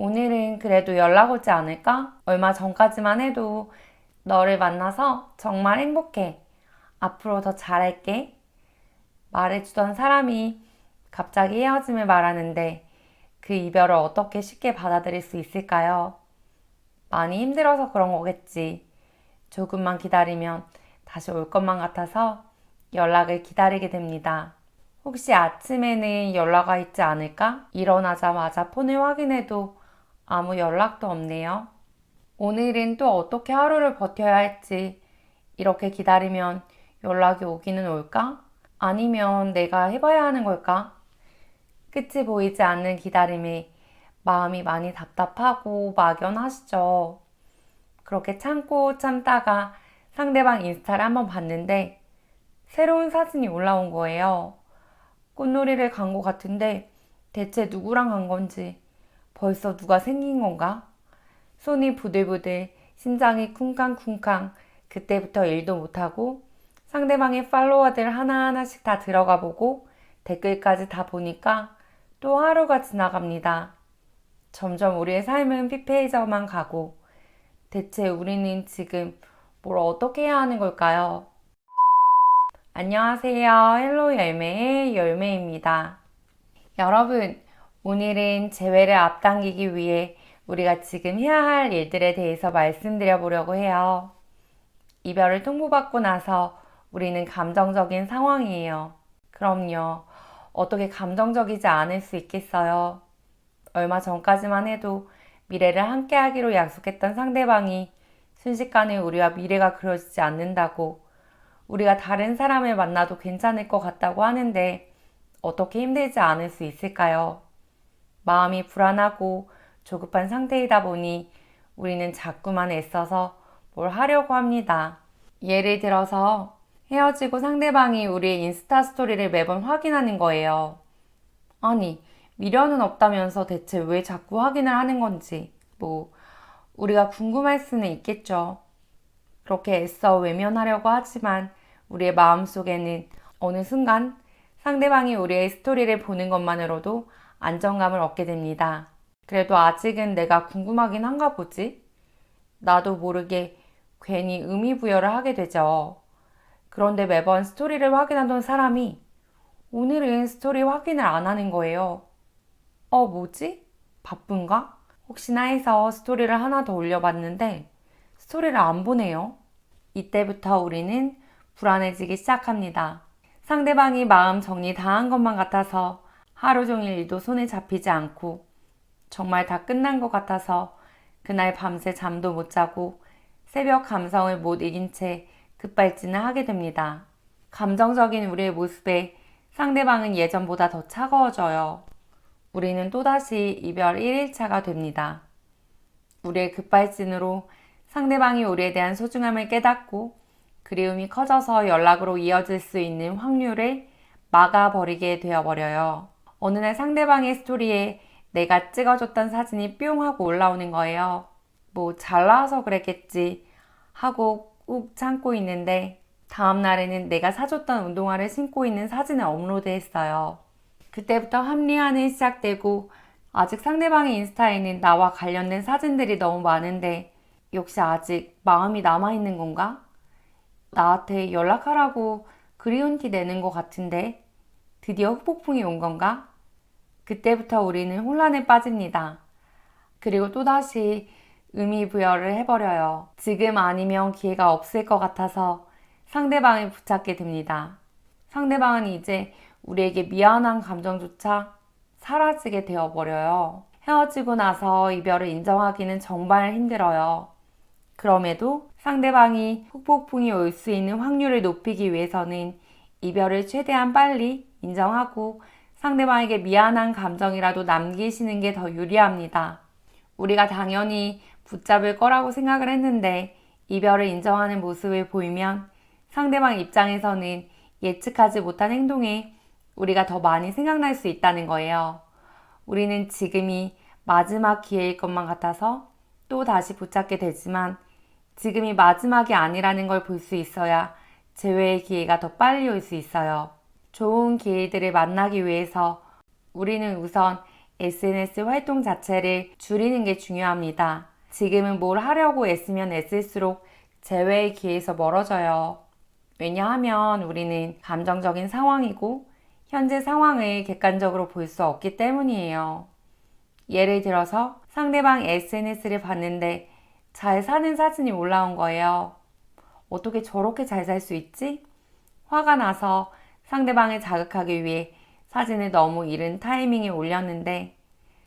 오늘은 그래도 연락 오지 않을까? 얼마 전까지만 해도 너를 만나서 정말 행복해. 앞으로 더 잘할게. 말해주던 사람이 갑자기 헤어짐을 말하는데 그 이별을 어떻게 쉽게 받아들일 수 있을까요? 많이 힘들어서 그런 거겠지. 조금만 기다리면 다시 올 것만 같아서 연락을 기다리게 됩니다. 혹시 아침에는 연락 와 있지 않을까? 일어나자마자 폰을 확인해도 아무 연락도 없네요. 오늘은 또 어떻게 하루를 버텨야 할지 이렇게 기다리면 연락이 오기는 올까? 아니면 내가 해봐야 하는 걸까? 끝이 보이지 않는 기다림에 마음이 많이 답답하고 막연하시죠. 그렇게 참고 참다가 상대방 인스타를 한번 봤는데 새로운 사진이 올라온 거예요. 꽃놀이를 간 것 같은데 대체 누구랑 간 건지 벌써 누가 생긴 건가? 손이 부들부들 심장이 쿵쾅쿵쾅 그때부터 일도 못하고 상대방의 팔로워들 하나하나씩 다 들어가 보고 댓글까지 다 보니까 또 하루가 지나갑니다. 점점 우리의 삶은 피폐해져만 가고 대체 우리는 지금 뭘 어떻게 해야 하는 걸까요? 안녕하세요. 헬로 열매의 열매입니다. 여러분, 오늘은 재회를 앞당기기 위해 우리가 지금 해야 할 일들에 대해서 말씀드려 보려고 해요. 이별을 통보받고 나서 우리는 감정적인 상황이에요. 그럼요. 어떻게 감정적이지 않을 수 있겠어요? 얼마 전까지만 해도 미래를 함께 하기로 약속했던 상대방이 순식간에 우리와 미래가 그려지지 않는다고 우리가 다른 사람을 만나도 괜찮을 것 같다고 하는데 어떻게 힘들지 않을 수 있을까요? 마음이 불안하고 조급한 상태이다 보니 우리는 자꾸만 애써서 뭘 하려고 합니다. 예를 들어서 헤어지고 상대방이 우리의 인스타 스토리를 매번 확인하는 거예요. 아니, 미련은 없다면서 대체 왜 자꾸 확인을 하는 건지, 뭐, 우리가 궁금할 수는 있겠죠. 그렇게 애써 외면하려고 하지만 우리의 마음속에는 어느 순간 상대방이 우리의 스토리를 보는 것만으로도 안정감을 얻게 됩니다. 그래도 아직은 내가 궁금하긴 한가 보지? 나도 모르게 괜히 의미부여를 하게 되죠. 그런데 매번 스토리를 확인하던 사람이 오늘은 스토리 확인을 안 하는 거예요. 어, 뭐지? 바쁜가? 혹시나 해서 스토리를 하나 더 올려봤는데 스토리를 안 보네요. 이때부터 우리는 불안해지기 시작합니다. 상대방이 마음 정리 다 한 것만 같아서 하루 종일 일도 손에 잡히지 않고 정말 다 끝난 것 같아서 그날 밤새 잠도 못 자고 새벽 감성을 못 이긴 채 급발진을 하게 됩니다. 감정적인 우리의 모습에 상대방은 예전보다 더 차가워져요. 우리는 또다시 이별 1일차가 됩니다. 우리의 급발진으로 상대방이 우리에 대한 소중함을 깨닫고 그리움이 커져서 연락으로 이어질 수 있는 확률을 막아버리게 되어버려요. 어느 날 상대방의 스토리에 내가 찍어줬던 사진이 뿅 하고 올라오는 거예요. 뭐 잘 나와서 그랬겠지 하고 꾹 참고 있는데 다음 날에는 내가 사줬던 운동화를 신고 있는 사진을 업로드했어요. 그때부터 합리화는 시작되고 아직 상대방의 인스타에는 나와 관련된 사진들이 너무 많은데 역시 아직 마음이 남아있는 건가? 나한테 연락하라고 그리운 티 내는 것 같은데 드디어 후폭풍이 온 건가? 그때부터 우리는 혼란에 빠집니다. 그리고 또다시 의미 부여를 해버려요. 지금 아니면 기회가 없을 것 같아서 상대방을 붙잡게 됩니다. 상대방은 이제 우리에게 미안한 감정조차 사라지게 되어버려요. 헤어지고 나서 이별을 인정하기는 정말 힘들어요. 그럼에도 상대방이 후폭풍이 올 수 있는 확률을 높이기 위해서는 이별을 최대한 빨리 인정하고 상대방에게 미안한 감정이라도 남기시는 게 더 유리합니다. 우리가 당연히 붙잡을 거라고 생각을 했는데 이별을 인정하는 모습을 보이면 상대방 입장에서는 예측하지 못한 행동에 우리가 더 많이 생각날 수 있다는 거예요. 우리는 지금이 마지막 기회일 것만 같아서 또 다시 붙잡게 되지만 지금이 마지막이 아니라는 걸 볼 수 있어야 재회의 기회가 더 빨리 올 수 있어요. 좋은 기회들을 만나기 위해서 우리는 우선 SNS 활동 자체를 줄이는 게 중요합니다. 지금은 뭘 하려고 애쓰면 애쓸수록 재회의 기회에서 멀어져요. 왜냐하면 우리는 감정적인 상황이고 현재 상황을 객관적으로 볼 수 없기 때문이에요. 예를 들어서 상대방 SNS를 봤는데 잘 사는 사진이 올라온 거예요. 어떻게 저렇게 잘 살 수 있지? 화가 나서 상대방을 자극하기 위해 사진을 너무 이른 타이밍에 올렸는데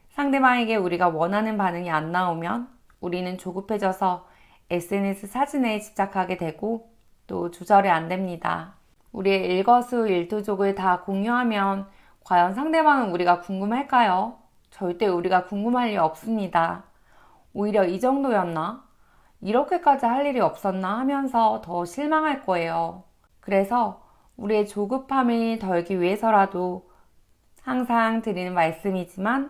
상대방에게 우리가 원하는 반응이 안 나오면 우리는 조급해져서 SNS 사진에 집착하게 되고 또 조절이 안 됩니다. 우리의 일거수 일투족을 다 공유하면 과연 상대방은 우리가 궁금할까요? 절대 우리가 궁금할 리 없습니다. 오히려 이 정도였나? 이렇게까지 할 일이 없었나 하면서 더 실망할 거예요. 그래서 우리의 조급함을 덜기 위해서라도 항상 드리는 말씀이지만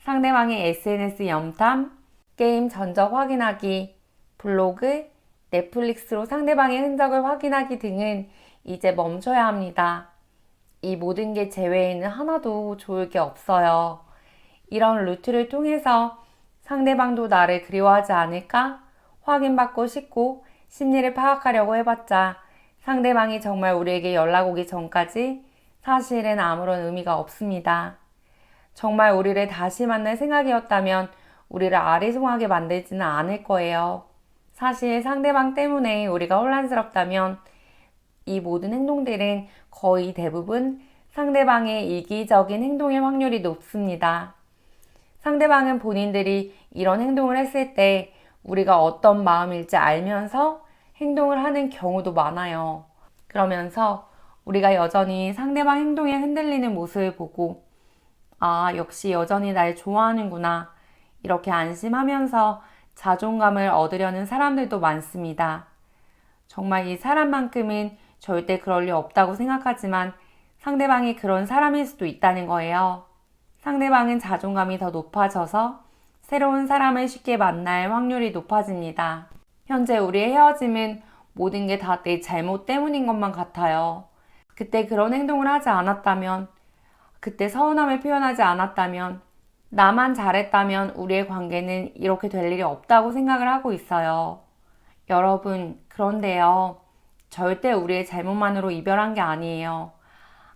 상대방의 SNS 염탐, 게임 전적 확인하기, 블로그, 넷플릭스로 상대방의 흔적을 확인하기 등은 이제 멈춰야 합니다. 이 모든 게 제외에는 하나도 좋을 게 없어요. 이런 루트를 통해서 상대방도 나를 그리워하지 않을까 확인받고 싶고 심리를 파악하려고 해봤자 상대방이 정말 우리에게 연락 오기 전까지 사실은 아무런 의미가 없습니다. 정말 우리를 다시 만날 생각이었다면 우리를 아리송하게 만들지는 않을 거예요. 사실 상대방 때문에 우리가 혼란스럽다면 이 모든 행동들은 거의 대부분 상대방의 이기적인 행동일 확률이 높습니다. 상대방은 본인들이 이런 행동을 했을 때 우리가 어떤 마음일지 알면서 행동을 하는 경우도 많아요. 그러면서 우리가 여전히 상대방 행동에 흔들리는 모습을 보고 아, 역시 여전히 날 좋아하는구나. 이렇게 안심하면서 자존감을 얻으려는 사람들도 많습니다. 정말 이 사람만큼은 절대 그럴 리 없다고 생각하지만 상대방이 그런 사람일 수도 있다는 거예요. 상대방은 자존감이 더 높아져서 새로운 사람을 쉽게 만날 확률이 높아집니다. 현재 우리의 헤어짐은 모든 게 다 내 잘못 때문인 것만 같아요. 그때 그런 행동을 하지 않았다면, 그때 서운함을 표현하지 않았다면, 나만 잘했다면 우리의 관계는 이렇게 될 일이 없다고 생각을 하고 있어요. 여러분, 그런데요. 절대 우리의 잘못만으로 이별한 게 아니에요.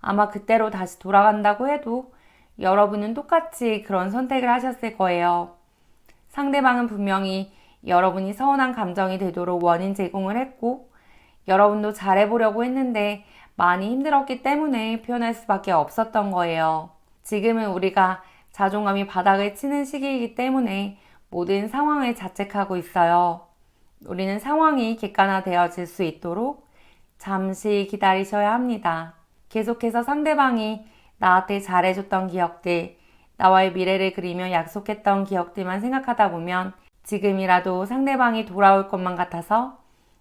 아마 그때로 다시 돌아간다고 해도 여러분은 똑같이 그런 선택을 하셨을 거예요. 상대방은 분명히 여러분이 서운한 감정이 되도록 원인 제공을 했고, 여러분도 잘해보려고 했는데 많이 힘들었기 때문에 표현할 수밖에 없었던 거예요. 지금은 우리가 자존감이 바닥을 치는 시기이기 때문에 모든 상황을 자책하고 있어요. 우리는 상황이 객관화되어질 수 있도록 잠시 기다리셔야 합니다. 계속해서 상대방이 나한테 잘해줬던 기억들, 나와의 미래를 그리며 약속했던 기억들만 생각하다 보면 지금이라도 상대방이 돌아올 것만 같아서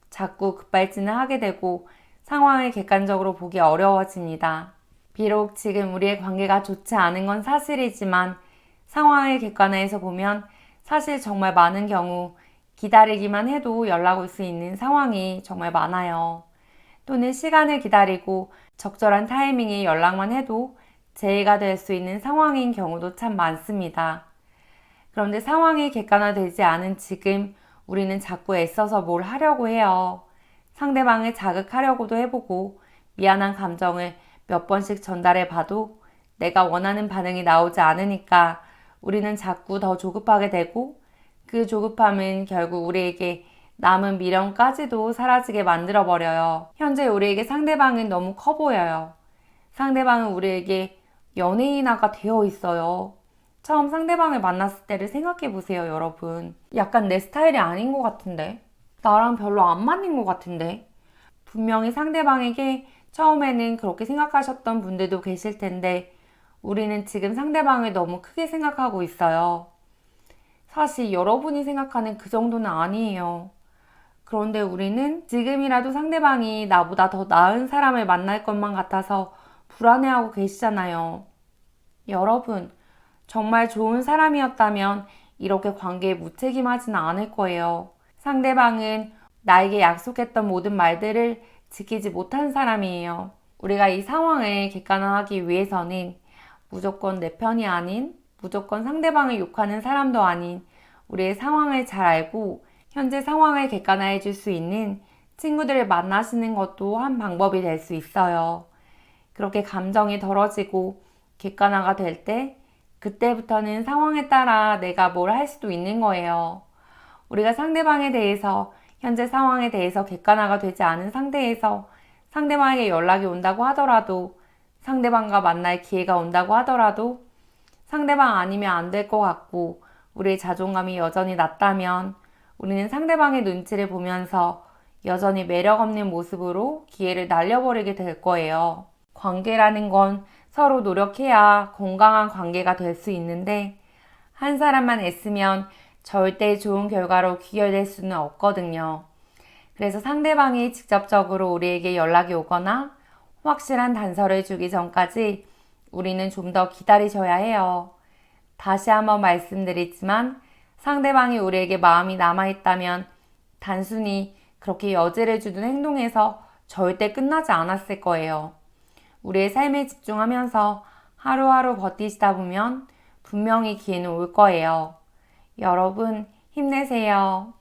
자꾸 급발진을 하게 되고 상황을 객관적으로 보기 어려워집니다. 비록 지금 우리의 관계가 좋지 않은 건 사실이지만 상황을 객관화해서 보면 사실 정말 많은 경우 기다리기만 해도 연락 올 수 있는 상황이 정말 많아요. 또는 시간을 기다리고 적절한 타이밍에 연락만 해도 재해가 될 수 있는 상황인 경우도 참 많습니다. 그런데 상황이 객관화되지 않은 지금 우리는 자꾸 애써서 뭘 하려고 해요. 상대방을 자극하려고도 해보고 미안한 감정을 몇 번씩 전달해 봐도 내가 원하는 반응이 나오지 않으니까 우리는 자꾸 더 조급하게 되고 그 조급함은 결국 우리에게 남은 미련까지도 사라지게 만들어 버려요. 현재 우리에게 상대방은 너무 커 보여요. 상대방은 우리에게 연예인화가 되어 있어요. 처음 상대방을 만났을 때를 생각해 보세요, 여러분. 약간 내 스타일이 아닌 것 같은데. 나랑 별로 안 맞는 것 같은데. 분명히 상대방에게 처음에는 그렇게 생각하셨던 분들도 계실 텐데, 우리는 지금 상대방을 너무 크게 생각하고 있어요. 사실 여러분이 생각하는 그 정도는 아니에요. 그런데 우리는 지금이라도 상대방이 나보다 더 나은 사람을 만날 것만 같아서 불안해하고 계시잖아요. 여러분, 정말 좋은 사람이었다면 이렇게 관계에 무책임하지는 않을 거예요. 상대방은 나에게 약속했던 모든 말들을 지키지 못한 사람이에요. 우리가 이 상황을 객관화하기 위해서는 무조건 내 편이 아닌 무조건 상대방을 욕하는 사람도 아닌 우리의 상황을 잘 알고 현재 상황을 객관화해 줄 수 있는 친구들을 만나시는 것도 한 방법이 될 수 있어요. 그렇게 감정이 덜어지고 객관화가 될 때 그때부터는 상황에 따라 내가 뭘 할 수도 있는 거예요. 우리가 상대방에 대해서 현재 상황에 대해서 객관화가 되지 않은 상태에서 상대방에게 연락이 온다고 하더라도 상대방과 만날 기회가 온다고 하더라도 상대방 아니면 안 될 것 같고 우리의 자존감이 여전히 낮다면 우리는 상대방의 눈치를 보면서 여전히 매력 없는 모습으로 기회를 날려버리게 될 거예요. 관계라는 건 서로 노력해야 건강한 관계가 될 수 있는데 한 사람만 애쓰면 절대 좋은 결과로 귀결될 수는 없거든요. 그래서 상대방이 직접적으로 우리에게 연락이 오거나 확실한 단서를 주기 전까지 우리는 좀 더 기다리셔야 해요. 다시 한번 말씀드리지만 상대방이 우리에게 마음이 남아있다면 단순히 그렇게 여지를 주는 행동에서 절대 끝나지 않았을 거예요. 우리의 삶에 집중하면서 하루하루 버티시다 보면 분명히 기회는 올 거예요. 여러분, 힘내세요.